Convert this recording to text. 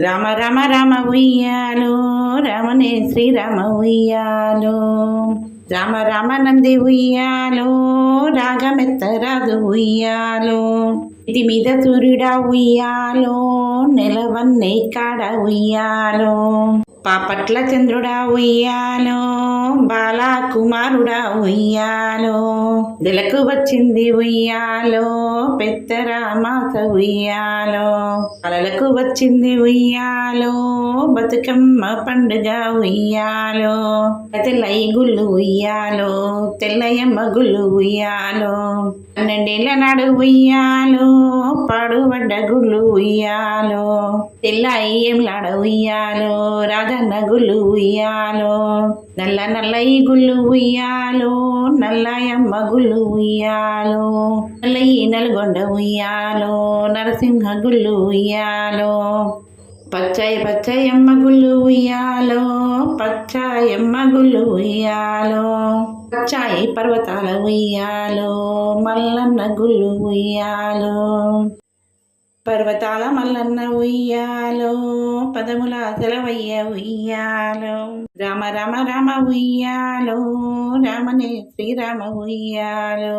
రామ రామ రామ ఉయ్యాలో రామనే శ్రీరామ ఉయ్యాలో. రామ రామ నంది ఉయ్యాలో రాగమెత్తరాదు ఉయ్యాలో. ఇది మీద సూర్యుడా ఉయ్యాలో నెలవన్నే కాడ ఉయ్యాలో. పాపట్ల చంద్రుడా ఉయ్యాలో బాలా కుమారుడా ఉయ్యాలో. దెలకు వచ్చింది ఉయ్యాలో పెద్దరామాత ఉయ్యాలో. కలలకు వచ్చింది ఉయ్యాలో బతుకమ్మ పండుగ ఉయ్యాలో. తెల్లయి గుళ్ళు ఉయ్యాలో తెల్లయమ్మ గుళ్ళు ఉయ్యాలో. పన్నెండేళ్ళ నాడు ఉయ్యాలో పాడుబడ్డ గుళ్ళు ఉయ్యాలో. తెల్ల అయ్యంలాడ ఉయ్యాలో రాధ గుళ్ళు ఉయ్యాలో నల్ల నల్లయి గుళ్ళు ఉయ్యాలో నల్లయమ్మ గుళ్ళు ఉయ్యాలో నల్లయి నల్గొండ ఉయ్యాలో నరసింహ గుళ్ళు ఉయ్యాలో పచ్చయ పచ్చాయమ్మ గుళ్ళు ఉయ్యాలో పచ్చాయమ్మ గుళ్ళు ఉయ్యాలో పచ్చాయి పర్వతాల ఉయ్యాలో మల్లన్న గుళ్ళు ఉయ్యాలో. పర్వతాల మల్లన్న ఉయ్యాలో పదముల అసలవయ్య ఉయ్యాలో రామ రామ రామ ఉయ్యాలో రామనే శ్రీరామ ఉయ్యాలో.